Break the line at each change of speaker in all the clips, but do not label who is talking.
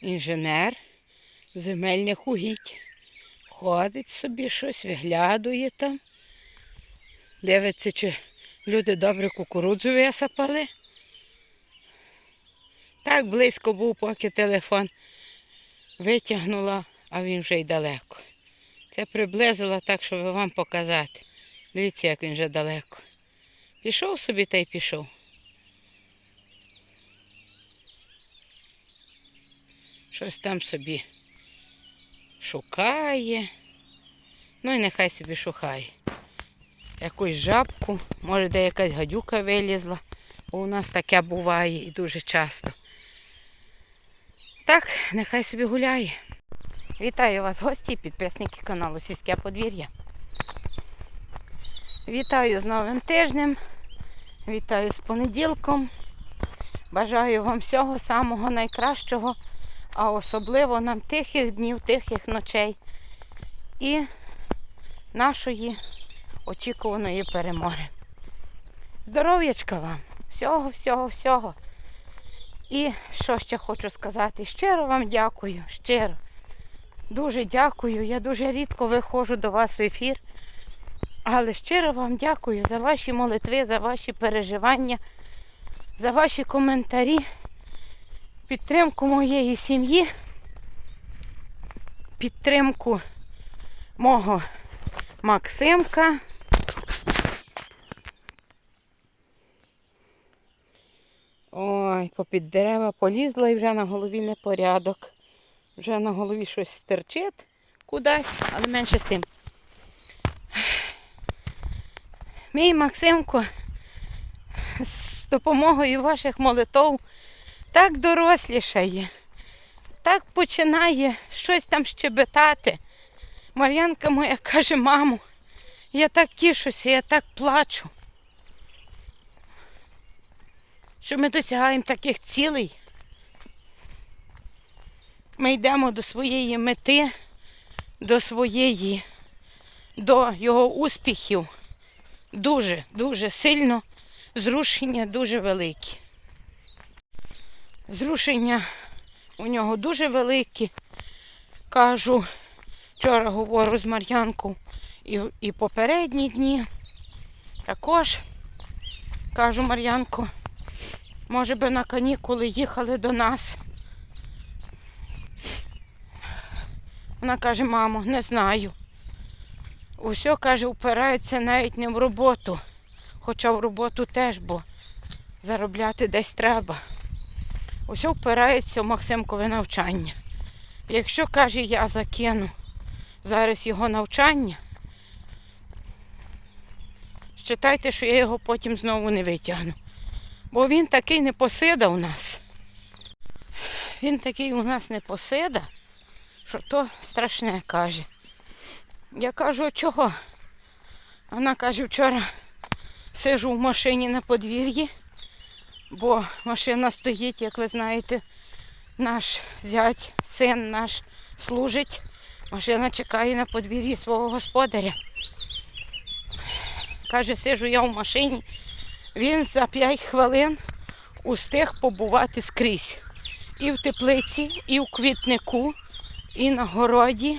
інженер земельних угідь. Ходить собі щось, виглядує там. Дивиться, чи люди добре кукурудзу висапали. Так близько був, поки телефон витягнула, а він вже й далеко. Це приблизила так, щоб вам показати. Дивіться, як він вже далеко. Пішов собі та й пішов. Щось там собі шукає. Ну і нехай собі шукає. Якусь жабку, може, де якась гадюка вилізла. У нас таке буває і дуже часто. Так, нехай собі гуляє. Вітаю вас, гості і підписники каналу Сільське подвір'я. Вітаю з новим тижнем. Вітаю з понеділком. Бажаю вам всього самого найкращого, а особливо нам тихих днів, тихих ночей і нашої очікуваної перемоги. Здоров'ячка вам! Всього, всього, всього. І що ще хочу сказати? Щиро вам дякую, щиро. Дуже дякую. Я дуже рідко виходжу до вас в ефір. Але щиро вам дякую за ваші молитви, за ваші переживання, за ваші коментарі, підтримку моєї сім'ї, підтримку мого Максимка. Ой, попід дерева полізла і вже на голові непорядок. Вже на голові щось стерчить кудись, але менше з тим. Мій Максимко з допомогою ваших молитов так дорослішає, так починає щось там щебетати. Мар'янка моя каже, мамо, я так тішуся, я так плачу. Що ми досягаємо таких цілей. Ми йдемо до своєї мети, до своєї, до його успіхів. Дуже, дуже сильно зрушення дуже великі. Зрушення у нього дуже великі. Кажу, вчора говорю з Мар'янкою і, і попередні дні. Також кажу Мар'янко, може би на канікули їхали до нас. Вона каже, мамо, не знаю. Усе, каже, впирається навіть не в роботу. Хоча в роботу теж, бо заробляти десь треба. Усе впирається в Максимкове навчання. Якщо, каже, я закину зараз його навчання, считайте, що я його потім знову не витягну. Бо він такий не посида у нас. Він такий у нас не посида, що то страшне каже. Я кажу, чого? Вона каже, вчора сижу в машині на подвір'ї, бо машина стоїть, як ви знаєте, наш зять, син наш служить. Машина чекає на подвір'ї свого господаря. Каже, сижу я в машині. Він за 5 хвилин устиг побувати скрізь. І в теплиці, і в квітнику, і на городі.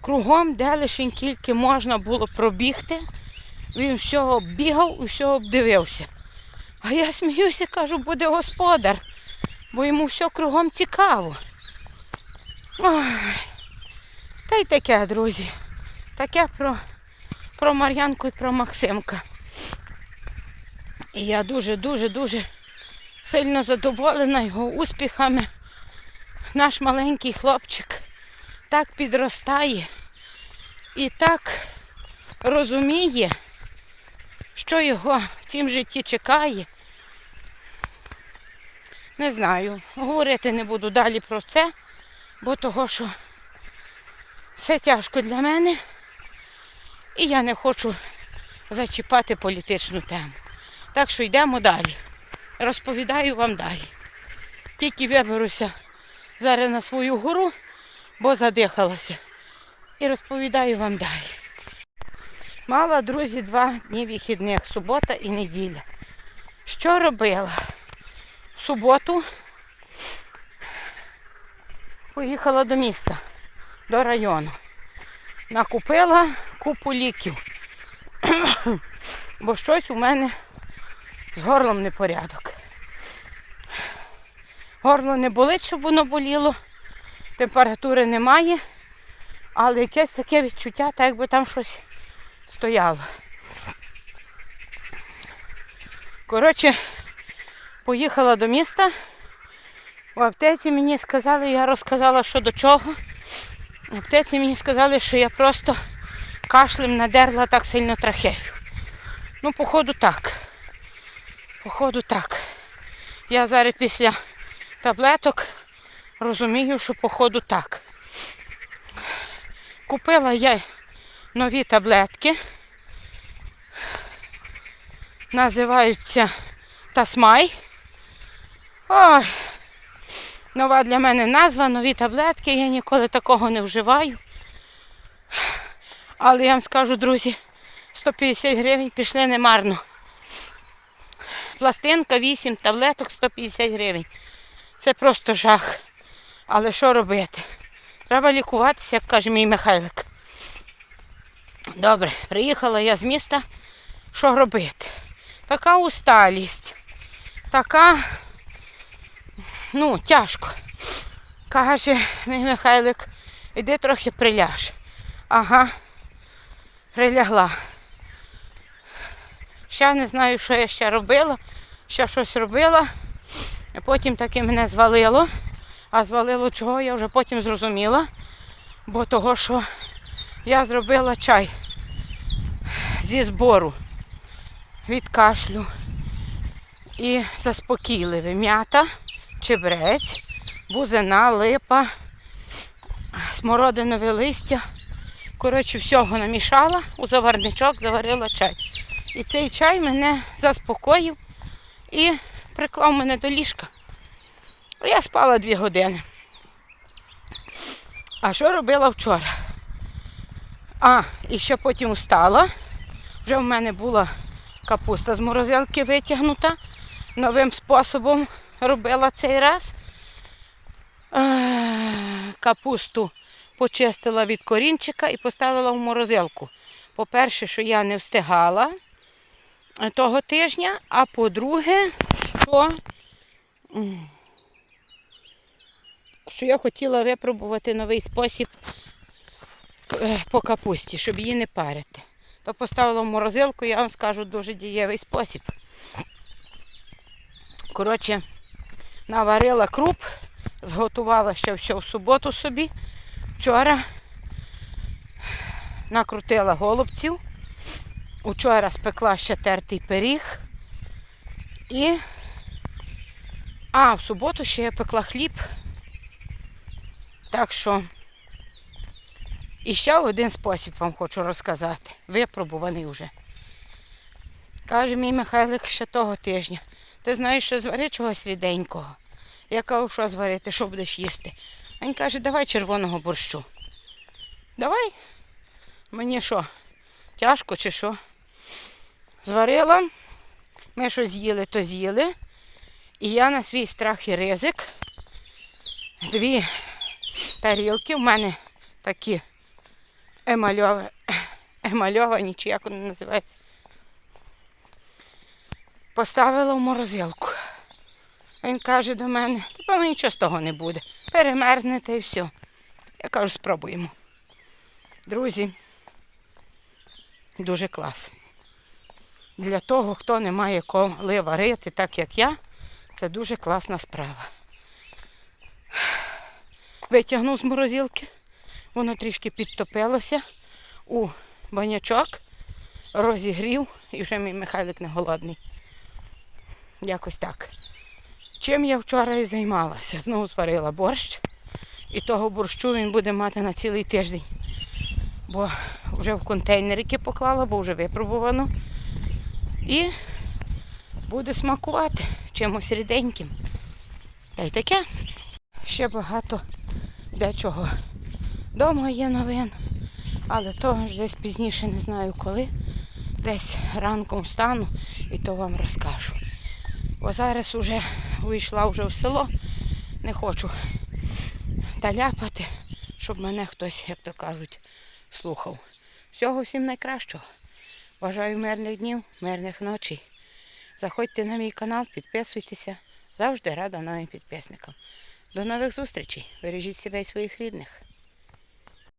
Кругом, де лише тільки можна було пробігти, він всього бігав і всього обдивився. А я сміюся, кажу, буде господар, бо йому все кругом цікаво. Ой. Та й таке, друзі. Таке про, про Мар'янку і про Максимка. І я дуже-дуже-дуже сильно задоволена його успіхами. Наш маленький хлопчик так підростає і так розуміє, що його в цім житті чекає. Не знаю, говорити не буду далі про це, бо того, що все тяжко для мене, і я не хочу зачіпати політичну тему. Так що йдемо далі. Розповідаю вам далі. Тільки виберуся зараз на свою гору, бо задихалася. І розповідаю вам далі. Мала, друзі, два дні вихідних, субота і неділя. Що робила? В суботу Поїхала до міста, до району. Накупила купу ліків. Бо щось у мене з горлом непорядок. Горло не болить, щоб воно боліло, температури немає, але якесь таке відчуття, так якби там щось стояло. Коротше, поїхала до міста. В аптеці мені сказали, я розказала, що до чого. В аптеці мені сказали, що я просто кашлем надерла так сильно трахею. Ну, походу так. Походу так. Я зараз після таблеток розумію, що походу так. Купила я нові таблетки. Називаються Тасмай. Ой, нова для мене назва, нові таблетки. Я ніколи такого не вживаю. Але я вам скажу, друзі, 150 гривень пішли немарно. Пластинка 8 таблеток 150 гривень. Це просто жах. Але що робити? Треба лікуватися, як каже мій Михайлик. Добре, приїхала я з міста. Що робити? Така усталість, така, ну, тяжко. Каже мій Михайлик, іди трохи приляж. Ага, прилягла. Ще не знаю, що я ще робила. Ще щось робила. Потім таки мене звалило. А звалило чого, я вже потім зрозуміла. Бо того, що я зробила чай зі збору від кашлю і заспокійливий. М'ята, чебрець, бузина, липа, смородинове листя. Коротше, всього намішала, у заварничок заварила чай. І цей чай мене заспокоїв і приклав мене до ліжка. Я спала дві години. А що робила вчора? А, і ще потім встала. Вже в мене була капуста з морозилки витягнута. Новим способом робила цей раз. Е, Капусту почистила від корінчика і поставила в морозилку. По-перше, що я не встигала того тижня, а по-друге, що, що я хотіла випробувати новий спосіб е, по капусті, щоб її не парити. То поставила в морозилку, я вам скажу, дуже дієвий спосіб. Коротше, наварила круп, зготувала ще все в суботу собі. Вчора накрутила голубців. Учора спекла ще тертий пиріг. І а, в суботу ще я пекла хліб. Так що і ще один спосіб вам хочу розказати. Випробуваний вже. Каже мій Михайлик ще того тижня. Ти знаєш, що звари чогось ріденького. Я кажу, що зварити, що будеш їсти. Він каже, давай червоного борщу. Давай. Мені що, тяжко чи що? Зварила. Ми що з'їли, то з'їли. І я на свій страх і ризик. Дві тарілки. У мене такі емальовані, емальовані, чи як вони називаються. Поставила в морозилку. Він каже до мене, певно нічого з того не буде. Перемерзнете і все. Я кажу, спробуємо. Друзі, дуже клас. Для того, хто не має коли варити, так як я, це дуже класна справа. Витягнув з морозилки, воно трішки підтопилося у банячок, розігрів і вже мій Михайлик не голодний. Якось так. Чим я вчора і займалася? Знову зварила борщ. І того борщу він буде мати на цілий тиждень. Бо вже в контейнерики поклала, бо вже випробувано. І буде смакувати чимось ріденьким. Та й таке. Ще багато дечого. Дома є новин, але того ж десь пізніше не знаю коли. Десь ранком встану і то вам розкажу. Бо зараз вже вийшла вже в село, не хочу та ляпати, щоб мене хтось, як то кажуть, слухав. Всього всім найкращого. Бажаю мирних днів, мирних ночей. Заходьте на мій канал, підписуйтеся. Завжди рада новим підписникам. До нових зустрічей. Бережіть себе і своїх рідних.